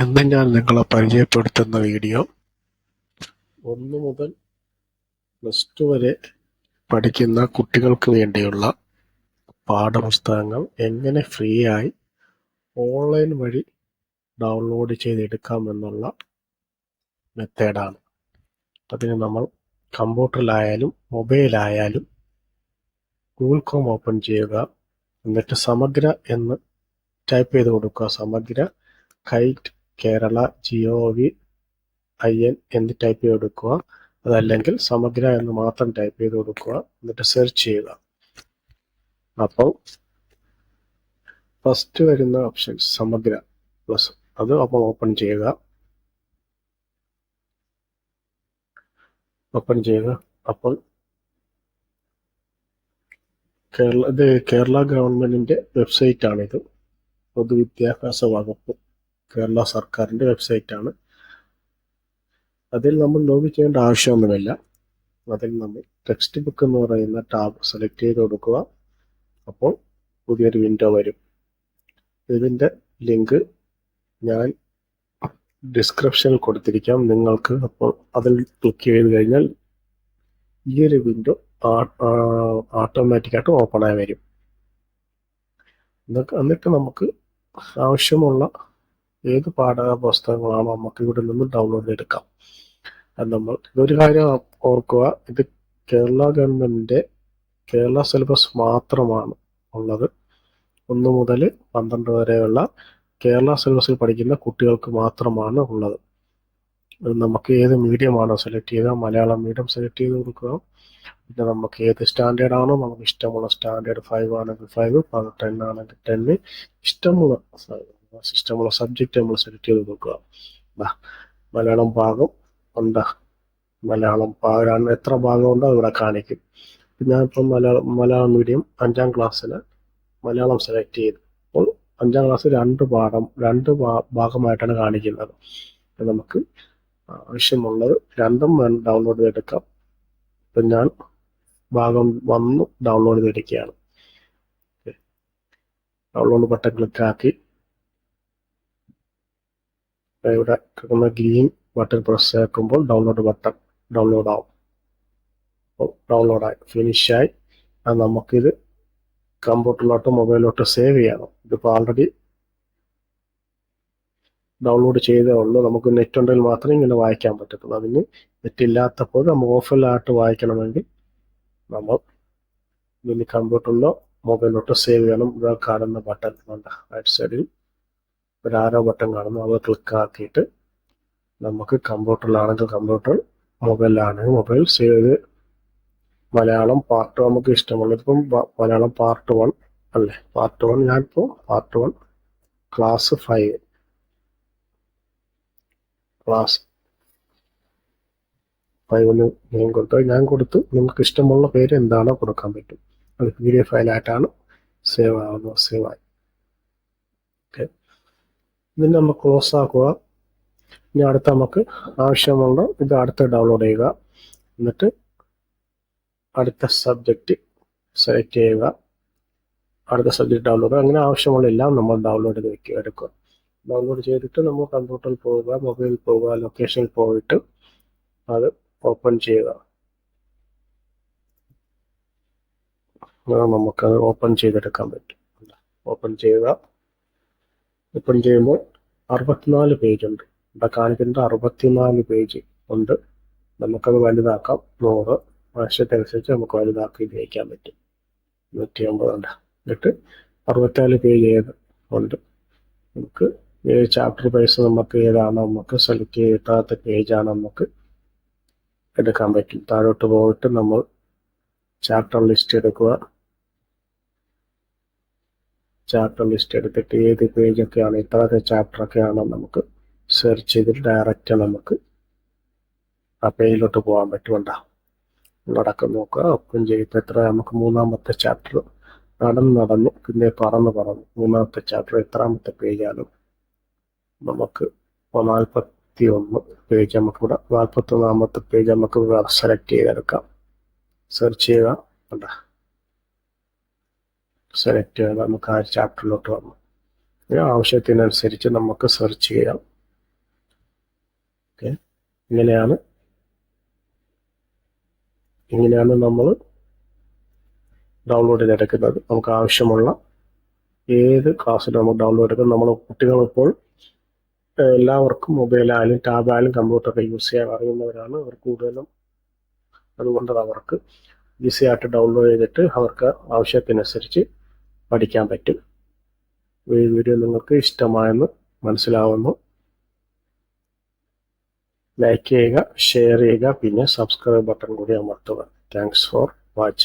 ഇന്ന് ഞാൻ നിങ്ങളെ പരിചയപ്പെടുത്തുന്ന വീഡിയോ ഒന്ന് മുതൽ പ്ലസ് ടു വരെ പഠിക്കുന്ന കുട്ടികൾക്ക് വേണ്ടിയുള്ള പാഠപുസ്തകങ്ങൾ എങ്ങനെ ഫ്രീ ആയി ഓൺലൈൻ വഴി ഡൗൺലോഡ് ചെയ്തെടുക്കാമെന്നുള്ള മെത്തേഡാണ് അതിന് നമ്മൾ കമ്പ്യൂട്ടറിലായാലും മൊബൈലായാലും ഗൂഗിൾ കോം ഓപ്പൺ ചെയ്യുക എന്നിട്ട് സമഗ്ര എന്ന് ടൈപ്പ് ചെയ്ത് കൊടുക്കുക. Samagra KITE Kerala G O V I N എന്ന് ടൈപ്പ് ചെയ്ത് കൊടുക്കുക അതല്ലെങ്കിൽ സമഗ്ര എന്ന് മാത്രം ടൈപ്പ് ചെയ്ത് കൊടുക്കുക എന്നിട്ട് സെർച്ച് ചെയ്യുക. അപ്പോൾ ഫസ്റ്റ് വരുന്ന ഓപ്ഷൻ സമഗ്ര. പ്ലസ് അത് അപ്പോൾ ഓപ്പൺ ചെയ്യുക. ഓപ്പൺ ചെയ്യുക. അപ്പോൾ കേരള ഇത് കേരള ഗവൺമെന്റിന്റെ വെബ്സൈറ്റ് ആണിത്. പൊതുവിദ്യാഭ്യാസ വകുപ്പ്. കേരള സർക്കാരിന്റെ വെബ്സൈറ്റാണ്. അതിൽ നമ്മൾ ലോഗിൻ ചെയ്യേണ്ട ആവശ്യമൊന്നുമില്ല. അതിൽ നമ്മൾ ടെക്സ്റ്റ് ബുക്ക് എന്ന് പറയുന്ന ടാബ് സെലക്ട് ചെയ്ത് കൊടുക്കുക. അപ്പോൾ പുതിയൊരു വിൻഡോ വരും. ഇതിന്റെ ലിങ്ക് ഞാൻ ഡിസ്ക്രിപ്ഷനിൽ കൊടുത്തിരിക്കാം. നിങ്ങൾക്ക് അപ്പോൾ അതിൽ ക്ലിക്ക് ചെയ്ത് കഴിഞ്ഞാൽ ഈ ഒരു വിൻഡോ ഓട്ടോമാറ്റിക്കായിട്ട് ഓപ്പൺ ആയി വരും. എന്നിട്ട് നമുക്ക് ആവശ്യമുള്ള ഏത് പാഠക പുസ്തകങ്ങളാണോ നമുക്ക് ഇവിടെ നിന്ന് ഡൗൺലോഡ് എടുക്കാം. അത് നമ്മൾ ഇതൊരു കാര്യം ഓർക്കുക ഇത് കേരള ഗവൺമെന്റിന്റെ കേരള സിലബസ് മാത്രമാണ് ഉള്ളത്. ഒന്ന് മുതൽ പന്ത്രണ്ട് വരെയുള്ള കേരള സിലബസിൽ പഠിക്കുന്ന കുട്ടികൾക്ക് മാത്രമാണ് ഉള്ളത്. നമുക്ക് ഏത് മീഡിയമാണോ സെലക്ട് ചെയ്യുക മലയാളം മീഡിയം സെലക്ട് ചെയ്ത് കൊടുക്കുക പിന്നെ നമുക്ക് ഏത് സ്റ്റാൻഡേർഡ് ആണോ നമുക്ക് ഇഷ്ടമുള്ള സ്റ്റാൻഡേർഡ് ഫൈവ് ആണെങ്കിൽ ഫൈവ് ടെൻ ആണെങ്കിൽ ടെന്ന് ഇഷ്ടമുള്ള ഇഷ്ടമുള്ള സബ്ജക്റ്റ് നമ്മൾ സെലക്ട് ചെയ്ത് നോക്കുക. മലയാളം ഭാഗം ഉണ്ട്. മലയാളം ഭാഗം എത്ര ഭാഗം ഉണ്ടോ ഇവിടെ കാണിക്കും. ഞാനിപ്പം മലയാളം മലയാളം മീഡിയം അഞ്ചാം ക്ലാസ്സിൽ മലയാളം സെലക്ട് ചെയ്തു. അപ്പോൾ അഞ്ചാം ക്ലാസ്സിൽ രണ്ട് പാഠം രണ്ട് ഭാഗമായിട്ടാണ് കാണിക്കുന്നത്. നമുക്ക് ആവശ്യമുള്ളത് രണ്ടും ഡൗൺലോഡ് ചെയ്തെടുക്കാം. ഇപ്പം ഞാൻ ഭാഗം വന്ന് ഡൗൺലോഡ് ചെയ്തെടുക്കുകയാണ്. ഡൗൺലോഡ് ബട്ടൺ ക്ലിക്കാക്കി ഇവിടെ കിടക്കുന്ന ഗ്രീൻ ബട്ടൺ പ്രസ് ആക്കുമ്പോൾ ഡൗൺലോഡ് ബട്ടൺ ഡൗൺലോഡ് ആവും. അപ്പോൾ ഡൗൺലോഡായി ഫിനിഷായി അത് നമുക്കിത് കമ്പ്യൂട്ടറിലോട്ടോ മൊബൈലിലോട്ടോ സേവ് ചെയ്യണം. ഇതിപ്പോൾ ആൾറെഡി ഡൗൺലോഡ് ചെയ്തേ ഉള്ളൂ. നമുക്ക് നെറ്റ് ഉണ്ടെങ്കിൽ മാത്രമേ ഇങ്ങനെ വായിക്കാൻ പറ്റത്തുള്ളൂ. അതിന് നെറ്റ് ഇല്ലാത്തപ്പോൾ നമ്മൾ ഓഫിലായിട്ട് വായിക്കണമെങ്കിൽ നമ്മൾ ഇതിന് കമ്പ്യൂട്ടറിലോ മൊബൈലിലോട്ടോ സേവ് ചെയ്യണം. ഇതാ കാണുന്ന ബട്ടൺ ഉണ്ട് റൈറ്റ് സൈഡിൽ ഒരു ആരോ ബട്ടൺ കാണുന്നു. അത് ക്ലിക്ക് ആക്കിയിട്ട് നമുക്ക് കമ്പ്യൂട്ടറിലാണെങ്കിൽ കമ്പ്യൂട്ടർ മൊബൈലിലാണെങ്കിൽ മൊബൈൽ സേവ് ചെയ്ത് മലയാളം പാർട്ട് നമുക്ക് ഇഷ്ടമുള്ളത് ഇപ്പം മലയാളം പാർട്ട് വൺ അല്ലേ? പാർട്ട് വൺ ഞാനിപ്പോൾ part one class five class ഫൈവിന് ഞാൻ കൊടുത്തു. ഞാൻ കൊടുത്തു. നിങ്ങൾക്ക് ഇഷ്ടമുള്ള പേര് എന്താണോ കൊടുക്കാൻ പറ്റും. അത് പി ഡി എഫ് ഫയലായിട്ടാണ് സേവ് ആവുന്നത്. സേവ് ആയി. ഇതിന് നമ്മൾ ക്ലോസ് ആക്കുക. ഇനി അടുത്ത നമുക്ക് ആവശ്യമുള്ള ഇത് അടുത്ത് ഡൗൺലോഡ് ചെയ്യുക. എന്നിട്ട് അടുത്ത സബ്ജക്റ്റ് സെലക്ട് ചെയ്യുക. അടുത്ത സബ്ജക്റ്റ് ഡൗൺലോഡ് ചെയ്യുക. അങ്ങനെ ആവശ്യമുള്ള എല്ലാം നമ്മൾ ഡൗൺലോഡ് ചെയ്ത് വെക്കുക എടുക്കുക. ഡൗൺലോഡ് ചെയ്തിട്ട് നമ്മൾ കമ്പ്യൂട്ടറിൽ പോവുക മൊബൈലിൽ പോവുക ലൊക്കേഷനിൽ പോയിട്ട് അത് ഓപ്പൺ ചെയ്യുക. നമുക്കത് ഓപ്പൺ ചെയ്തെടുക്കാൻ പറ്റും. ഓപ്പൺ ചെയ്യുക. ഓപ്പൺ ചെയ്യുമ്പോൾ അറുപത്തിനാല് പേജ് ഉണ്ട്. ഇവിടെ കാണിക്കുന്നത് അറുപത്തിനാല് പേജ് ഉണ്ട്. നമുക്കത് വലുതാക്കാം. നൂറ്. ആവശ്യത്തിനനുസരിച്ച് നമുക്ക് വലുതാക്കി ഉപയോഗിക്കാൻ പറ്റും. നൂറ്റി അമ്പത് ഉണ്ട്. എന്നിട്ട് അറുപത്തിനാല് പേജ് ഏത് ഉണ്ട്? നമുക്ക് ചാപ്റ്റർ വൈസ് നമുക്ക് ഏതാണ് നമുക്ക് സെലക്ട് ചെയ്താത്ത പേജാണ് നമുക്ക് എടുക്കാൻ പറ്റും. താഴോട്ട് പോയിട്ട് നമ്മൾ ചാപ്റ്റർ ലിസ്റ്റ് എടുക്കുക. ചാപ്റ്റർ ലിസ്റ്റ് എടുത്തിട്ട് ഏത് പേജൊക്കെയാണ് ഇത്രത്തെ ചാപ്റ്ററൊക്കെയാണോ നമുക്ക് സെർച്ച് ചെയ്തിട്ട് ഡയറക്റ്റ് നമുക്ക് ആ പേജിലോട്ട് പോകാൻ പറ്റുമണ്ട ഉള്ളടക്കം നോക്കുക. ഒപ്പം ചെയ്തിട്ട് എത്ര? നമുക്ക് മൂന്നാമത്തെ ചാപ്റ്റർ നടന്ന് നടന്ന്. പിന്നെ പറന്ന് പറന്ന് മൂന്നാമത്തെ ചാപ്റ്റർ എത്രാമത്തെ പേജാണ്? നമുക്ക് നാൽപ്പത്തി ഒന്ന് പേജ് നമുക്കിവിടെ നാൽപ്പത്തി ഒന്നാമത്തെ പേജ് നമുക്ക് സെലക്ട് ചെയ്തെടുക്കാം. സെർച്ച് ചെയ്യുക. കണ്ട? സെലക്ട് ചെയ്യാം നമുക്ക് ആ ചാപ്റ്ററിലോട്ട് വന്നു. ആവശ്യത്തിനനുസരിച്ച് നമുക്ക് സെർച്ച് ചെയ്യാം. ഓക്കെ ഇങ്ങനെയാണ്. ഇങ്ങനെയാണ് നമ്മൾ ഡൗൺലോഡ് ചെയ്തെടുക്കുന്നത്. നമുക്ക് ആവശ്യമുള്ള ഏത് ക്ലാസ്സിലും നമുക്ക് ഡൗൺലോഡ് എടുക്കാം. നമ്മൾ കുട്ടികളിപ്പോൾ എല്ലാവർക്കും മൊബൈലായാലും ടാബായാലും കമ്പ്യൂട്ടറൊക്കെ യൂസ് ചെയ്യാൻ അറിയുന്നവരാണ്. അവർ കൂടുതലും അതുകൊണ്ട് അവർക്ക് ഈസി ആയിട്ട് ഡൗൺലോഡ് ചെയ്തിട്ട് അവർക്ക് ആവശ്യത്തിനനുസരിച്ച് പഠിക്കാൻ പറ്റും. ഈ വീഡിയോ നിങ്ങൾക്ക് ഇഷ്ടമായെന്ന് മനസ്സിലാവുന്നു. ലൈക്ക് ചെയ്യുക ഷെയർ ചെയ്യുക പിന്നെ സബ്സ്ക്രൈബ് ബട്ടൺ കൂടി അമർത്തുക. Thanks for watching